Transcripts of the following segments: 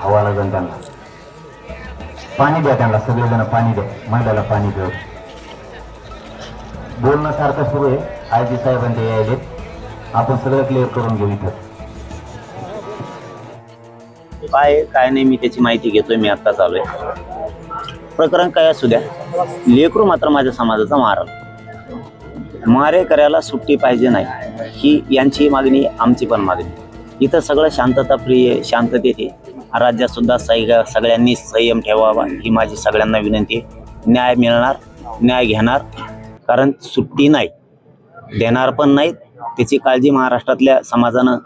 हवा लागेल त्यांना. पाणी द्या त्यांना सगळेजण पाणी द्या. महिलाला पाणी द्या बोलणं सारखं सुरू आहे. आय जी साहेबांचे यायले आपण सगळं क्लिअर करून घेऊ इथं. काय काय नाही मी त्याची माहिती घेतोय मी आता चालू आहे. प्रकरण काय असू द्या. लेकरू मात्र माझ्या समाजाचा मारल करायला सुट्टी पाहिजे नाही. ही यांची मागणी आमची पण मागणी. इथं सगळं शांतता प्रिय शांततेत आहे. राज्यात सुद्धा सगळ्यांनी संयम ठेवावा ही माझी सगळ्यांना विनंती आहे. न्याय मिळणार न्याय घेणार कारण सुट्टी नाही. देणार पण नाहीत. त्याची काळजी महाराष्ट्रातल्या समाजानं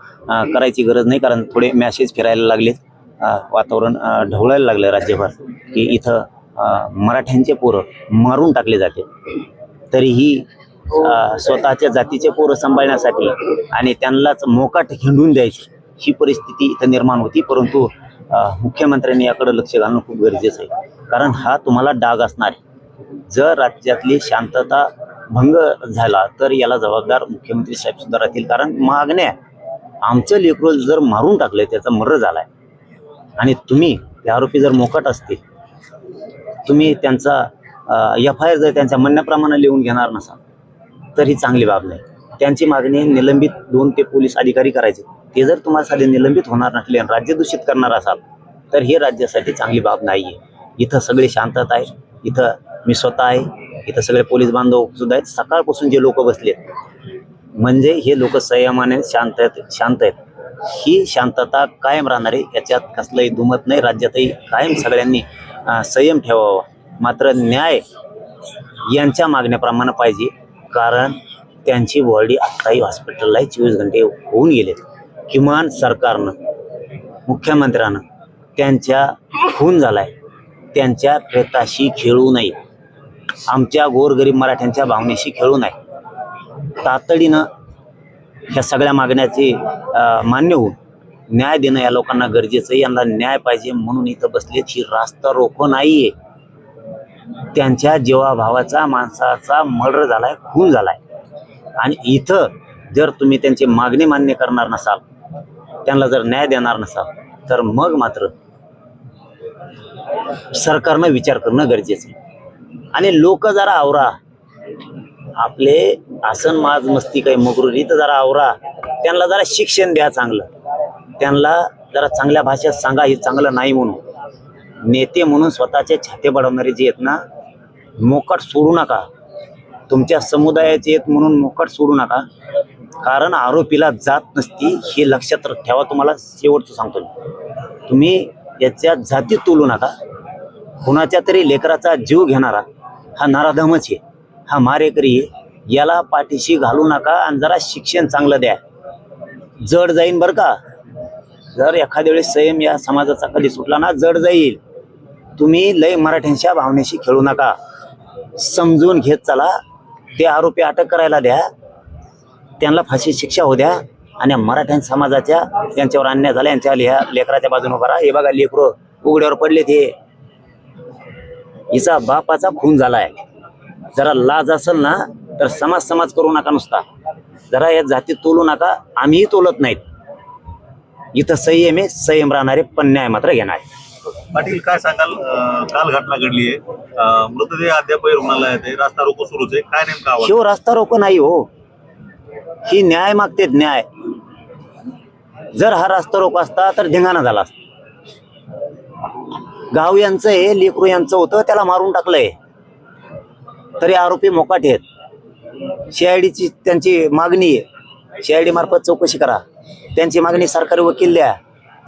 करायची गरज नाही कारण थोडे मॅसेज फिरायला लागलेत. वातावरण ढवळायला लागलं राज्यभर की इथं मराठ्यांचे पोरं मारून टाकले जाते. तरीही स्वतःच्या जातीचे पोरं सांभाळण्यासाठी आणि त्यांनाच मोकाट हिंडून द्यायची ही परिस्थिती इथं निर्माण होती. परंतु मुख्यमंत्र्यांनी याकडे लक्ष घालणं खूप गरजेचं आहे. कारण हा तुम्हाला डाग असणार आहे. जर राज्यातली शांतता भंग झाला तर याला जबाबदार मुख्यमंत्री साहेब सुद्धा राहतील. कारण मागण्या आमचं लेकरू जर मारून टाकलंय त्याचा मर्र झालाय. आणि तुम्ही ते आरोपी जर मोकट असतील तुम्ही त्यांचा एफ आय आर जर त्यांच्या म्हणण्याप्रमाणे लिहून घेणार नसाल तर ही चांगली बाब नाही. त्यांची मागणी निलंबित दोन ते पोलीस अधिकारी करायचे. ते जर तुम्हाला साधे निलंबित होणार नसले आणि राज्य दूषित करणार असाल तर हे राज्यासाठी चांगली बाब नाही आहे इथं सगळी शांतता आहे. इथं मी स्वतः आहे. इथं सगळे पोलीस बांधव सुद्धा आहेत. सकाळपासून जे लोक बसलेत म्हणजे हे लोक संयमाने शांत आहेत शांत आहेत. ही शांतता कायम राहणार आहे याच्यात कसलंही दुमत नाही. राज्यातही कायम सगळ्यांनी संयम ठेवावा. मात्र न्याय यांच्या मागण्याप्रमाणे पाहिजे. कारण त्यांची बॉडी आत्ताही हॉस्पिटलला चोवीस घंटे होऊन गेले किमान सरकारनं मुख्यमंत्र्यानं त्यांच्या खून झालाय. त्यांच्या प्रेताशी खेळू नये. आमच्या गोरगरीब मराठ्यांच्या भावनेशी खेळू नये. तातडीनं ह्या सगळ्या मागण्याचे मान्य होऊन न्याय देणं या लोकांना गरजेचं आहे. यांना न्याय पाहिजे म्हणून इथं बसलेत. ही रास्ता रोखो नाहीये. त्यांच्या जीवाभावाचा माणसाचा मर्डर झालाय खून झालाय. आणि इथं जर तुम्ही त्यांची मागणी मान्य करणार नसाल त्यांना जर न्याय देणार नसाल तर मग मात्र सरकारनं विचार करणं गरजेचं आहे. आणि लोक जरा आवरा. आपले आसन माज मस्ती काही मगरुरी तर जरा आवरा. त्यांना जरा शिक्षण द्या चांगलं. त्यांना जरा चांगल्या भाषेत सांगा हे चांगलं नाही म्हणून. नेते म्हणून स्वतःचे छाते बढवणारे जे आहेत ना मोकट सोडू नका. तुमच्या समुदायाचे आहेत म्हणून मोकट सोडू नका. कारण आरोपीला जात नसती हे लक्षात ठेवा. तुम्हाला शेवटचं सांगतो मी. तुम्ही याच्या जातीत तोलू नका. कुणाच्या तरी लेकराचा जीव घेणारा हा नाराधमच आहे. हा मारेकरी आहे. याला पाठीशी घालू नका आणि जरा शिक्षण चांगलं द्या. जड जाईन बरं का? जर एखाद्या वेळेस संयम या समाजाचा कधी सुटला ना जड जाईल. तुम्ही लय मराठ्यांच्या भावनेशी खेळू नका. समजून घेत चला. ते आरोपी अटक करायला द्या. त्यांना फाशी शिक्षा होऊ द्या. आणि मराठ्यां समाजाच्या त्यांच्यावर अन्याय झाला यांच्या लिहा लेकराच्या बाजूने उभा राहा. हे बघा लेकरं उघड्यावर पडले ते. हिचा बापाचा खून झालाय. जरा लाज असेल ना तर समाज समाज करू नका नुसता. जरा या जातीत तोलू नका. आम्हीही तोलत नाहीत. इथं संयम आहे संयम राहणारे पण न्याय मात्र घेणार. पाटील काय सांगाल? काल घटना घडली आहे. मृतदेह अद्याप रुग्णालयात आहे. रास्ता रोको सुरूच आहे. काय नेमका शिव रास्ता रोको नाही हो. ही न्याय मागते न्याय. जर हा रास्ता रोको असता तर धिंगाणा झाला असता. गाव यांचं हे लेकरू यांचं होतं त्याला मारून टाकलंय. तरी आरोपी मोकाट आहेत. सीआयडीची त्यांची मागणी आहे. सीआयडी मार्फत चौकशी करा. त्यांची मागणी सरकारी वकील द्या.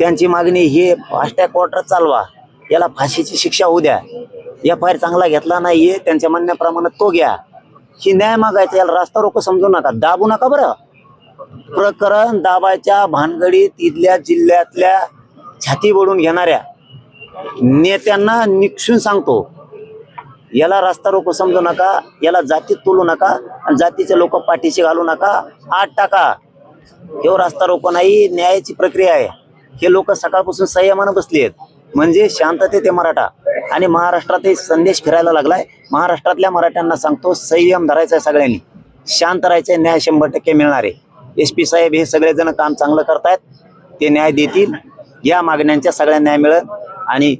त्यांची मागणी हे फास्टॅग क्वार्टर चालवा. याला फाशीची शिक्षा होऊ द्या. एफ आय आर चांगला घेतला नाहीये त्यांच्या म्हणण्याप्रमाणे तो घ्या. ही न्याय मागायचा याला रास्ता रोको समजू नका. दाबू नका बरं. प्रकरण दाबायच्या भानगडीत इथल्या जिल्ह्यातल्या छाती बोडून घेणाऱ्या नेत्यांना निक्षून सांगतो. याला रास्ता रोको समजू नका. याला जातीत तोलू नका. आणि जातीचे लोक पाठीशी घालू नका. आठ टाका. हे रास्ता रोको नाही न्यायाची प्रक्रिया आहे. हे लोक सकाळपासून संयमानं बसली आहेत म्हणजे शांततेत ते मराठा. आणि महाराष्ट्रात संदेश फिरायला लागलाय. महाराष्ट्रातल्या मराठ्यांना सांगतो संयम धरायचा आहे सगळ्यांनी. शांत राहायचंय न्याय शंभर टक्के मिळणार आहे. एस पी साहेब हे सगळेजण काम चांगलं करतायत. ते न्याय देतील. या मागण्यांच्या सगळ्या न्याय मिळत आणि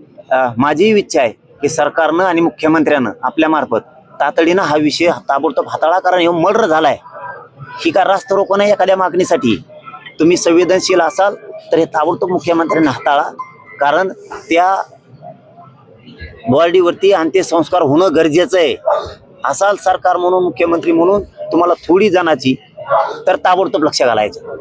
माझीही इच्छा आहे की सरकारनं आणि मुख्यमंत्र्यानं आपल्या मार्फत तातडीनं हा विषय ताबडतोब हाताळा. कारण हे मर्डर झालाय. ही का रास्त रोको नाही एखाद्या मागणीसाठी. तुम्ही संवेदनशील असाल तर हे ताबडतोब मुख्यमंत्र्यांना हाताळा. कारण त्या बॉडीवरती अंत्यसंस्कार होणं गरजेचं आहे. असाल सरकार म्हणून मुख्यमंत्री म्हणून तुम्हाला थोडी जणाची तर ताबडतोब लक्ष घालायचं.